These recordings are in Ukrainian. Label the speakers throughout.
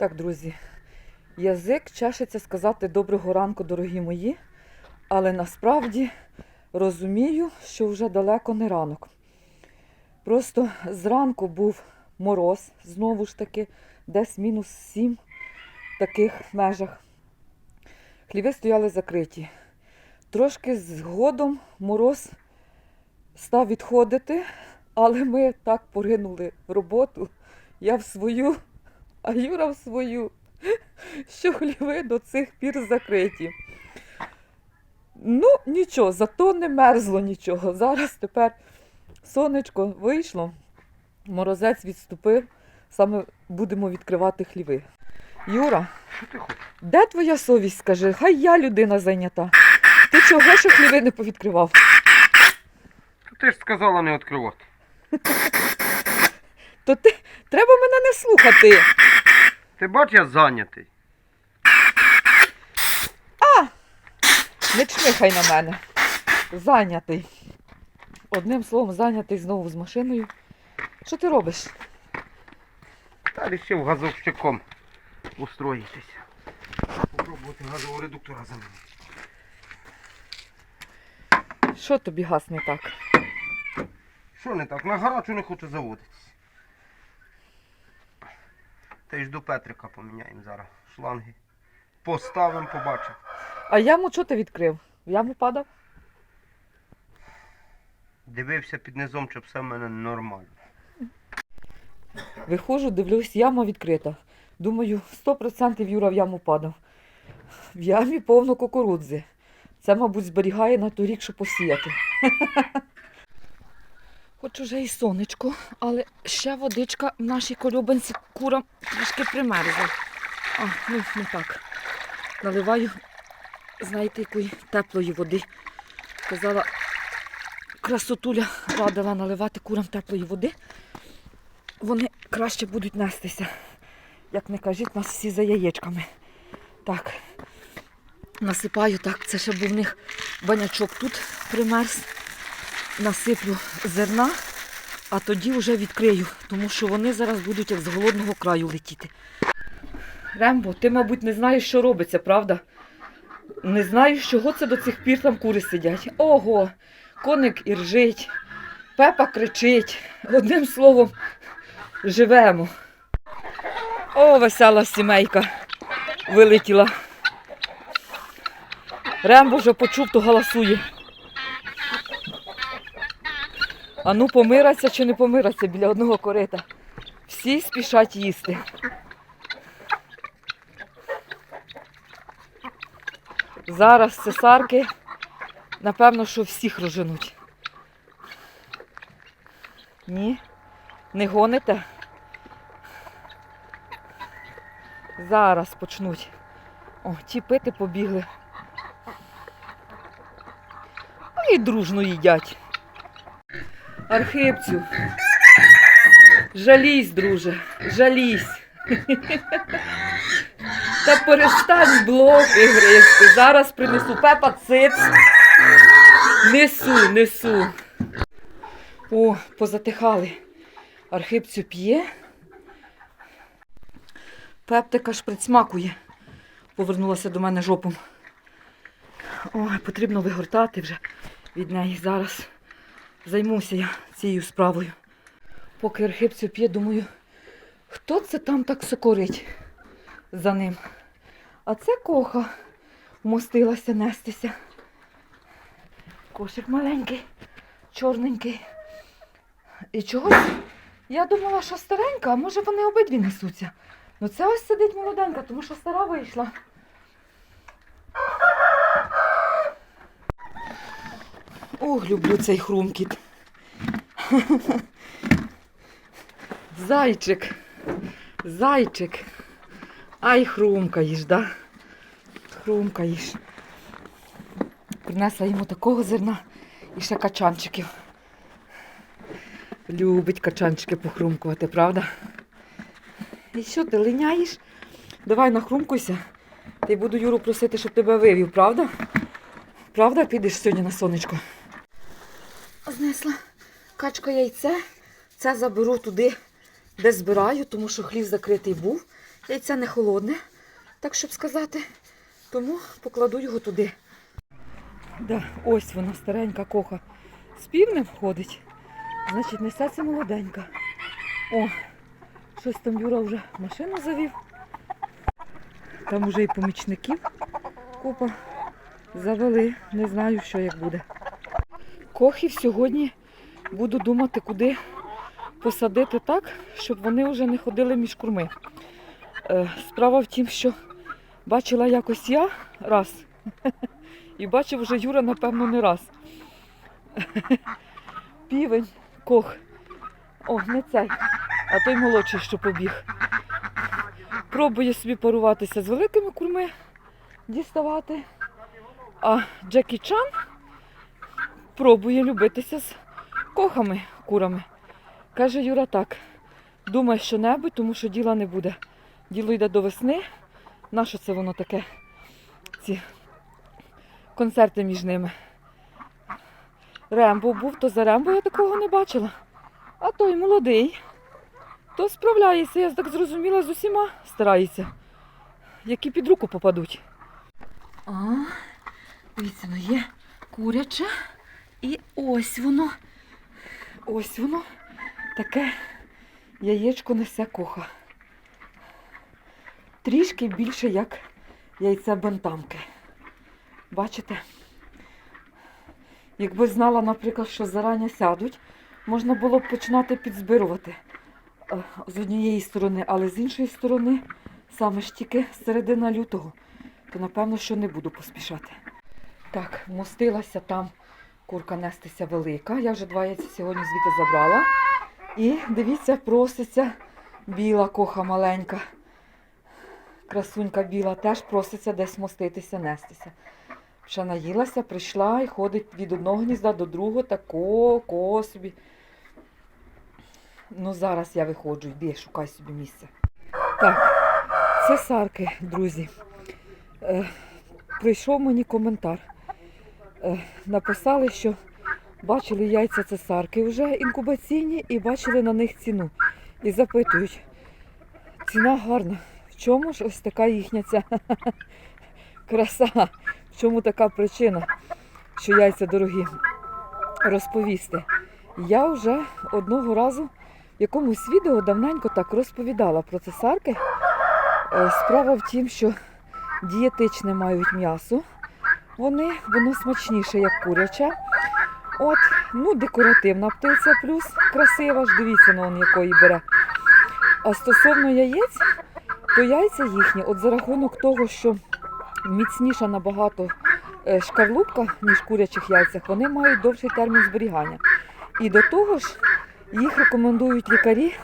Speaker 1: Так, друзі, язик чешеться сказати доброго ранку, дорогі мої, але насправді розумію, що вже далеко не ранок. Просто зранку був мороз, знову ж таки, десь мінус 7 в таких межах. Хліви стояли закриті. Трошки згодом мороз став відходити, але ми так поринули в роботу. Я в свою, а Юра в свою, що хліви до цих пір закриті. Ну, нічого, зато не мерзло нічого. Зараз тепер сонечко вийшло, морозець відступив, саме будемо відкривати хліви. Юра,
Speaker 2: Що ти хочеш?
Speaker 1: де твоя совість, скажи? Хай я людина зайнята. Ти чого ще хліви не повідкривав?
Speaker 2: Ти ж сказала не відкривати.
Speaker 1: То ти треба мене не слухати.
Speaker 2: Ти бач, я зайнятий.
Speaker 1: Не чмихай на мене. Зайнятий. Одним словом, зайнятий знову з машиною. Що ти робиш?
Speaker 2: Та рішив газовщиком устроїтися. Попробувати газового редуктора замінити.
Speaker 1: Що тобі газ не так?
Speaker 2: Що не так? На гарачу не хочу заводитись. Та й ж до Петрика поміняємо зараз шланги. Поставимо, побачимо.
Speaker 1: А яму чого ти відкрив? В яму падав?
Speaker 2: Дивився під низом, щоб все в мене нормально.
Speaker 1: Виходжу, дивлюсь, яма відкрита. Думаю, 100% Юра в яму падав. В ямі повно кукурудзи. Це, мабуть, зберігає на той рік, що посіяти. Хоч уже і сонечко, але ще водичка в нашій колюбанці курам трішки примерзла. А, ну не так. Наливаю, знаєте, якої теплої води. Казала, красотуля радила наливати курам теплої води. Вони краще будуть нестися. Як не кажіть, нас всі за яєчками. Так. Насипаю так, це ще був в них банячок тут примерз. Насиплю зерна, а тоді вже відкрию, тому що вони зараз будуть як з голодного краю летіти. Рембо, ти, мабуть, не знаєш, що робиться, правда? Не знаєш, чого це до цих пір там кури сидять. Ого, коник і ржить, пепа кричить. Одним словом, живемо. О, весела сімейка вилетіла. Рембо вже почув, то галасує. А ну помираться чи не помираться біля одного корита. Всі спішать їсти. Зараз цесарки, напевно, що всіх роженуть. Ні, не гоните. Зараз почнуть. О, ті пити побігли. Ну і дружно їдять. Архипцю. Жалійсь, друже, жалійсь. Та перестань блоки гризти. Зараз принесу пепа циц. Несу, несу. О, позатихали. Архипцю п'є. Пептика шприцмакує. Повернулася до мене жопом. Ой, потрібно вигортати вже від неї. Зараз займуся я цією справою. Поки архипцю п'є, думаю, хто це там так сокорить за ним? А це коха вмостилася нестися. Кошик маленький, чорненький. І чогось я думала, що старенька, а може вони обидві несуться. Ну це ось сидить молоденька, тому що стара вийшла. Ох, люблю цей хрумкіт. Зайчик. Зайчик. Ай, хрумкаєш, да? Хрумкаєш. Принесла йому такого зерна і ще качанчиків. Любить качанчики похрумкувати, правда? І що, ти линяєш? Давай нахрумкуйся. Й буду Юру просити, щоб тебе вивів, правда? Правда, підеш сьогодні на сонечко? Знесла качка яйце. Це заберу туди, де збираю, тому що хлів закритий був. Яйце не холодне, так щоб сказати. Тому покладу його туди. Да, ось вона, старенька коха. З півнем ходить. Значить, несеться молоденька. О, щось там Юра вже машину завів. Там уже і помічників купа завели. Не знаю, що як буде. Кохів сьогодні буду думати, куди посадити так, щоб вони вже не ходили між курми. Е, Справа в тім, що бачила якось я раз, і бачив вже Юра, напевно, не раз. Півень, кох. О, не цей, а той молодший, що побіг. Пробує собі паруватися з великими курми, діставати. А Джекі Чан пробує любитися з кохами, курами. Каже Юра так, думай що-небудь, тому що діла не буде. Діло йде до весни. Нащо це воно таке? Ці концерти між ними. Рембо був, то за Рембо я такого не бачила. А той молодий, то справляється, я так зрозуміла, з усіма старається, які під руку попадуть. А, дивіться, ну є куряче. І ось воно. Ось воно. Таке яєчко несе коха. Трішки більше, як яйце бентамки. Бачите? Якби знала, наприклад, що зарані сядуть, можна було б починати підзбирувати е, з однієї сторони, але з іншої сторони, саме ж тільки середина лютого, то напевно, що не буду поспішати. Так, вмостилася там курка нестися велика. Я вже два яйця сьогодні звідти забрала. І дивіться, проситься біла коха маленька. Красунька біла теж проситься десь моститися, нестися. Ще наїлася, прийшла і ходить від одного гнізда до другого, тако, ко собі. Ну, зараз я виходжу, йди, шукай собі місце. Так, це сарки, друзі. Е, прийшов мені коментар. Е, написали, що бачили яйця цесарки вже інкубаційні і бачили на них ціну. І запитують, ціна гарна. В чому ж ось така їхня ця краса? В чому така причина, що яйця дорогі? Розповісти. Я вже одного разу в якомусь відео давненько так розповідала про цесарки. Е, Справа в тім, що дієтичне мають м'ясо. Вони, воно смачніше, як куряче. От, ну, декоративна птиця, плюс красива ж, дивіться, ну, он якої бере. А стосовно яєць, то яйця їхні, от за рахунок того, що міцніша набагато е, шкарлупка, ніж курячих яйцях, вони мають довший термін зберігання. І до того ж, їх рекомендують лікарі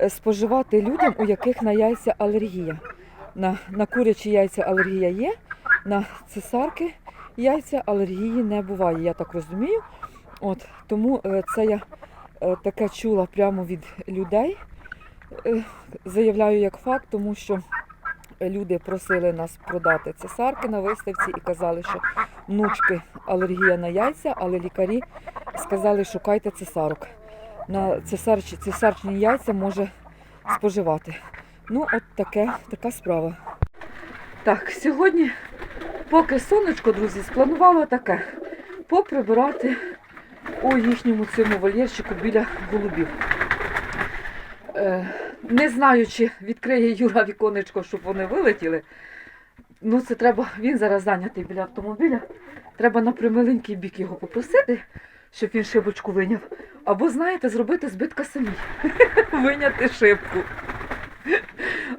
Speaker 1: е, споживати людям, у яких на яйця алергія. На, на курячі яйця алергія є, на цесарки яйця алергії не буває, я так розумію. От, тому е, це я е, таке чула прямо від людей. Е, заявляю як факт, тому що люди просили нас продати цесарки на виставці і казали, що внучки алергія на яйця, але лікарі сказали, шукайте цесарок. На цесарчі, цесарчні яйця може споживати. Ну, от таке, така справа. Так, сьогодні, поки сонечко, друзі, спланувала таке. Поприбирати у їхньому цьому вольєрчику біля голубів. Е, не знаю, чи відкриє Юра віконечко, щоб вони вилетіли. Ну, це треба, він зараз зайнятий біля автомобіля. Треба на примиленький бік його попросити, щоб він шибочку виняв. Або, знаєте, зробити збитка самі. Виняти шибку.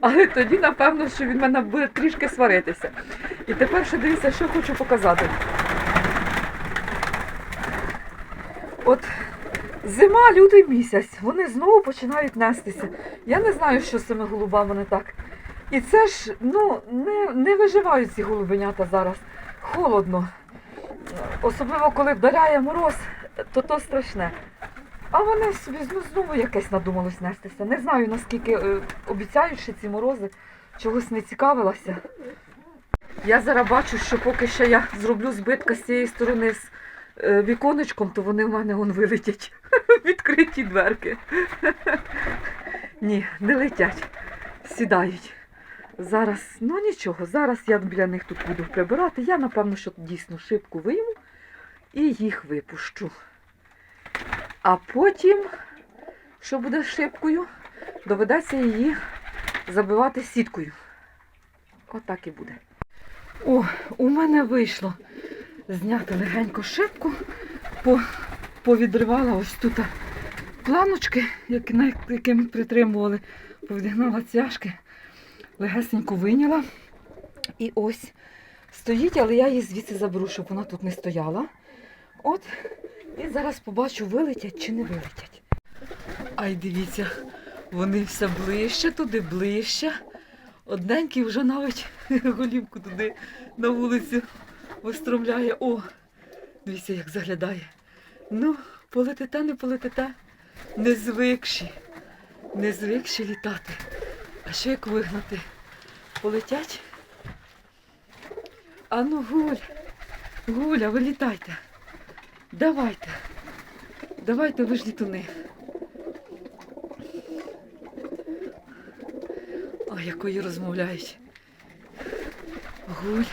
Speaker 1: Але тоді, напевно, що він мене буде трішки сваритися. І тепер ще дивіться, що хочу показати. От зима, лютий місяць, вони знову починають нестися. Я не знаю, що з цими голубами не так. І це ж ну, не, не виживають ці голубенята зараз. Холодно. Особливо, коли вдаряє мороз, то то страшне. А вони собі ну, знову якесь надумалось нестися. Не знаю, наскільки е, обіцяють ці морози, чогось не цікавилася. Я зараз бачу, що поки ще я зроблю збитка з цієї сторони з е, віконечком, то вони в мене вон вилетять. Відкриті дверки. Ні, не летять. Сідають. Зараз, ну нічого, зараз я біля них тут буду прибирати. Я, напевно, що дійсно шибку вийму і їх випущу. А потім, що буде з шибкою, доведеться її забивати сіткою. Отак і буде. О, у мене вийшло зняти легенько шибку, по, повідривала ось тут планочки, які, на які ми притримували, повідігнала цяжки, легесенько вийняла. І ось стоїть, але я її звідси заберу, щоб вона тут не стояла. От, і зараз побачу, вилетять чи не вилетять. Ай, дивіться, вони все ближче, туди ближче. Одненький вже навіть голівку туди на вулицю вистромляє. О, дивіться, як заглядає. Ну, полетите, не полетите. Не звикші. Не звикші літати. А що як вигнати? Полетять? Ану, гуль, гуля, вилітайте. Давайте. Давайте ви ж літуни. Ой, якої розмовляють. Гуль,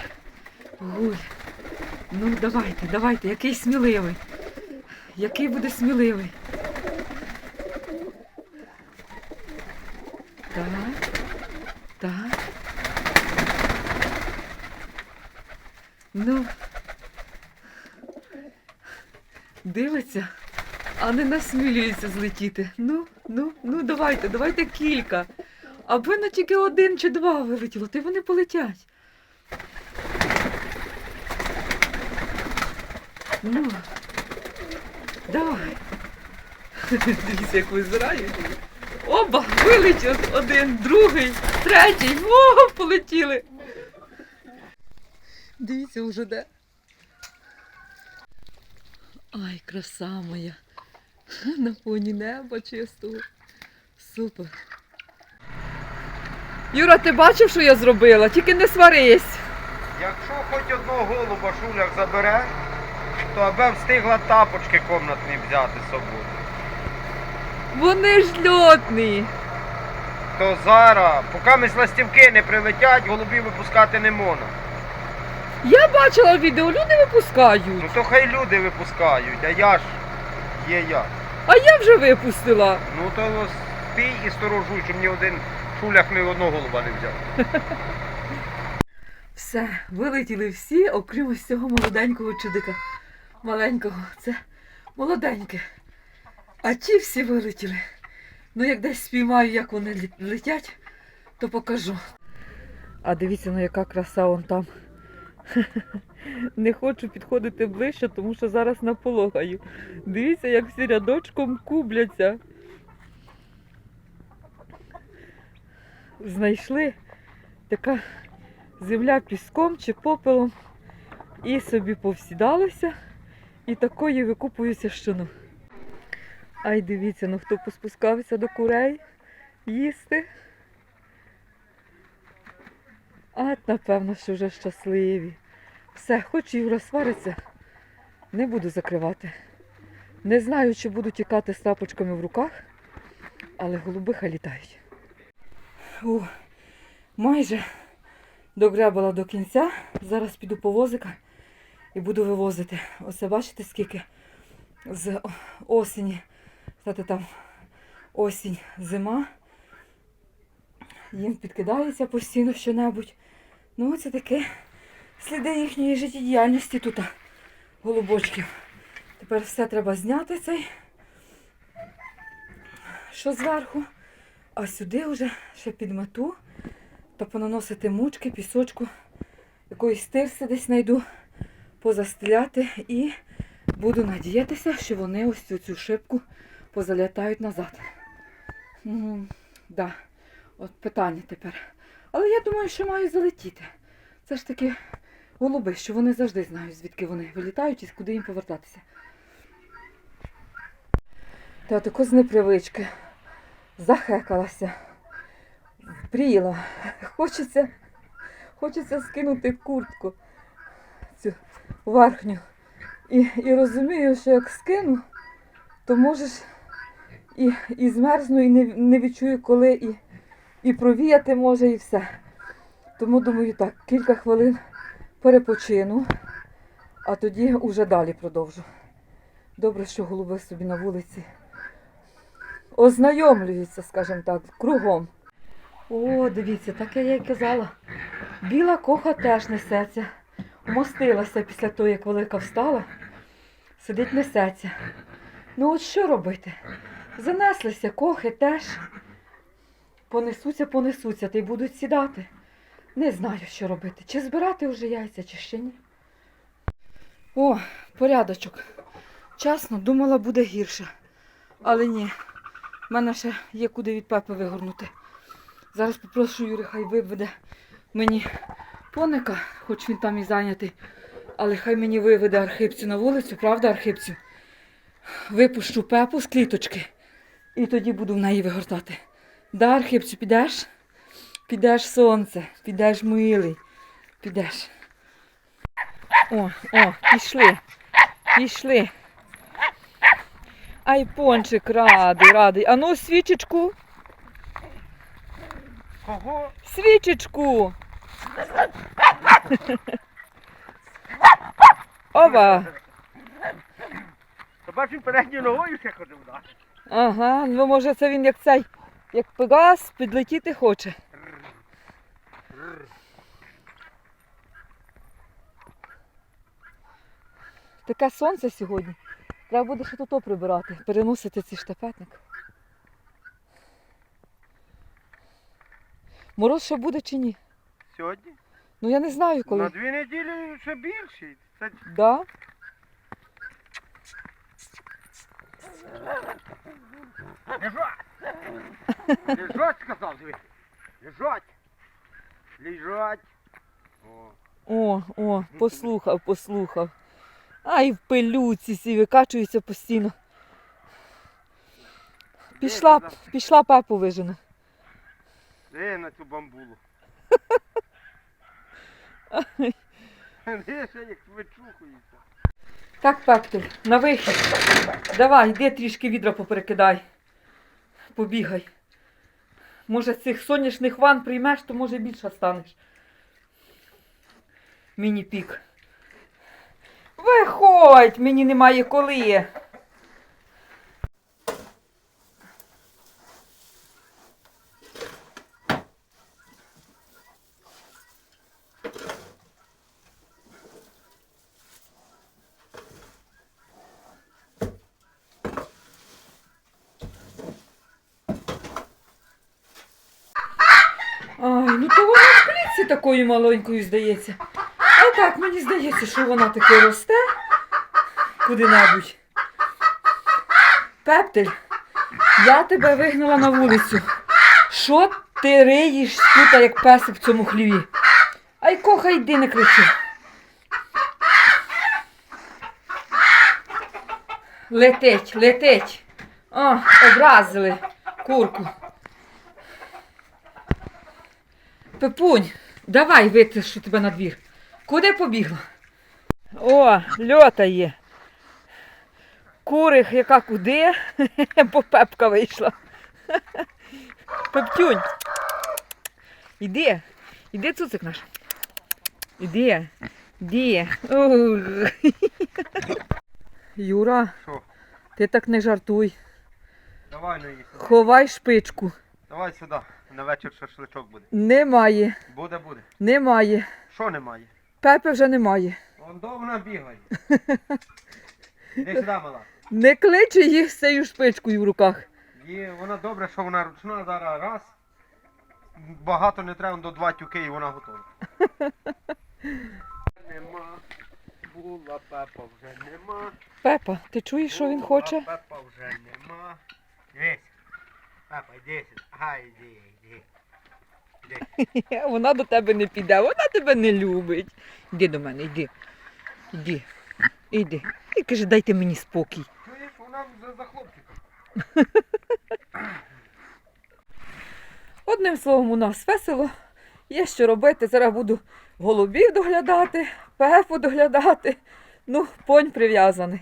Speaker 1: гуль. Ну, давайте, давайте, який сміливий. Який буде сміливий. Так. Так. Ну. А не насмілюється злетіти. Ну, ну, ну, давайте, давайте кілька. Аби на тільки один чи два вилетіло, то вони полетять. Ну, давай. Дивіться, як визирають. Оба, вилетів один, другий, третій. О, полетіли. Дивіться уже де. Ай, краса моя. На фоні неба чистого. Супер. Юра, ти бачив, що я зробила? Тільки не сварись.
Speaker 2: Якщо хоч одного голуба шуляк забере, то аби встигла тапочки комнатні взяти з собою.
Speaker 1: Вони ж льотні.
Speaker 2: То зараз, поки ми ластівки не прилетять, голубів випускати не можна.
Speaker 1: Я бачила відео, люди випускають.
Speaker 2: Ну то хай люди випускають, а я ж є я.
Speaker 1: А я вже випустила.
Speaker 2: Ну то стій і сторожуй, щоб ні один шулях ні одного голуба не взяв.
Speaker 1: Все, вилетіли всі, окрім ось цього молоденького чудика. Маленького. Це молоденьке. А ті всі вилетіли. Ну, як десь спіймаю, як вони летять, то покажу. А дивіться, ну яка краса вон там. Не хочу підходити ближче, тому що зараз наполохаю. Дивіться, як всі рядочком кубляться. Знайшли така земля піском чи попелом. І собі повсідалися. І такої викупуються щону. Ай, дивіться, ну хто поспускався до курей їсти. А, напевно, що вже щасливі. Все, хоч Юра свариться, не буду закривати. Не знаю, чи буду тікати з тапочками в руках, але голуби хай літають. О, майже догребала до кінця. Зараз піду по возика і буду вивозити. Оце бачите, скільки з осені, кстати, там осінь, зима. Їм підкидається постійно що-небудь. Ну, це таке сліди їхньої життєдіяльності тут, голубочків. Тепер все треба зняти цей, що зверху, а сюди вже ще підмету та понаносити мучки, пісочку, якоїсь тирси десь знайду, позастеляти і буду надіятися, що вони ось цю, цю шибку позалятають назад. М, да. От питання тепер. Але я думаю, що мають залетіти. Це ж таки голуби, що вони завжди знають, звідки вони вилітають і куди їм повертатися. Та тако з непривички. Захекалася. Пріла. Хочеться, хочеться скинути куртку цю верхню. І, і розумію, що як скину, то можеш і, і змерзну, і не, не відчую, коли і, і провіяти може, і все. Тому думаю, так, кілька хвилин перепочину, а тоді уже далі продовжу. Добре, що голуби собі на вулиці ознайомлюються, скажімо так, кругом. О, дивіться, так я й казала. Біла коха теж несеться. Умостилася після того, як велика встала. Сидить несеться. Ну от що робити? Занеслися, кохи теж. Понесуться, понесуться, та й будуть сідати. Не знаю, що робити. Чи збирати вже яйця, чи ще ні. О, порядочок. Чесно, думала, буде гірше. Але ні. В мене ще є куди від пепи вигорнути. Зараз попрошу Юрі, хай виведе мені поника, хоч він там і зайнятий. Але хай мені виведе архипцю на вулицю, правда, архипцю? Випущу пепу з кліточки і тоді буду в неї вигортати. Да, архипцю, підеш? Підеш сонце, підеш милий, підеш. О, о, пішли, пішли. Ай, пончик радий, радий. Ану, свічечку,
Speaker 2: Кого?
Speaker 1: свічечку. Ова.
Speaker 2: Та передньою ногою ще ходив?
Speaker 1: Ага, ну може це він як цей, як пегас, підлетіти хоче. Таке сонце сьогодні. Треба буде ще тут прибирати, переносити цей штапетник. Мороз ще буде чи ні?
Speaker 2: Сьогодні?
Speaker 1: Ну я не знаю коли.
Speaker 2: На дві неділі ще більший. Це
Speaker 1: Да?
Speaker 2: лежать. Лежать, сказав, диви. Лежать. Лежать. О.
Speaker 1: О, о, послухав, послухав. Ай, в пилюці сі викачується постійно. Пішла,
Speaker 2: Де,
Speaker 1: пішла пепу вижене.
Speaker 2: Де на цю бамбулу? Де ще як вичухується.
Speaker 1: Так, Пептель, на вихід. Давай, йди трішки відра поперекидай. Побігай. Може, цих сонячних ван приймеш, то може більше станеш. Міні-пік. Виходь, мені немає коли. Ай, ну то вона в клітці маленькою здається. А так мені здається, що вона таки росте куди-небудь. Пептель, я тебе вигнала на вулицю. Що ти риєш тут, як песик в цьому хліві? Ай, коха, йди, не кричи. Летить, летить. О, образили курку. Пепунь, давай витишу тебе на двір. Куди побігла? О, льота є. Курих, яка куди, бо пепка вийшла. Пептюнь. Іди, іди, цуцик наш. Іди, іди. Юра,
Speaker 2: Що?
Speaker 1: ти так не жартуй.
Speaker 2: Давай їх.
Speaker 1: Ховай шпичку.
Speaker 2: Давай сюди. На вечір шашличок буде.
Speaker 1: Немає,
Speaker 2: Буде, буде.
Speaker 1: немає.
Speaker 2: Що немає?
Speaker 1: Пепи вже немає.
Speaker 2: Вон довго бігає. Іди сюди, мала.
Speaker 1: Не кличе їх з цією шпичкою в руках.
Speaker 2: Є, вона добре, що вона ручна, зараз раз. Багато не треба до два тюки і вона готова. Нема. Була пепа вже нема.
Speaker 1: Пепа, ти чуєш, що він хоче?
Speaker 2: Пепа вже нема. Дивись. Пепа, йди сюди. Ага, йди, йди.
Speaker 1: Вона до тебе не піде, вона тебе не любить. Іди до мене, йди. Іди. Іди. І каже, дайте мені спокій.
Speaker 2: Чуєш, вона вже за хлопчиком.
Speaker 1: Одним словом, у нас весело. Є що робити. Зараз буду голубів доглядати, пепу доглядати. Ну, понь прив'язаний.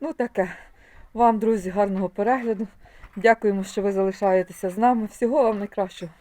Speaker 1: Ну таке. Вам, друзі, гарного перегляду. Дякуємо, що ви залишаєтеся з нами. Всього вам найкращого.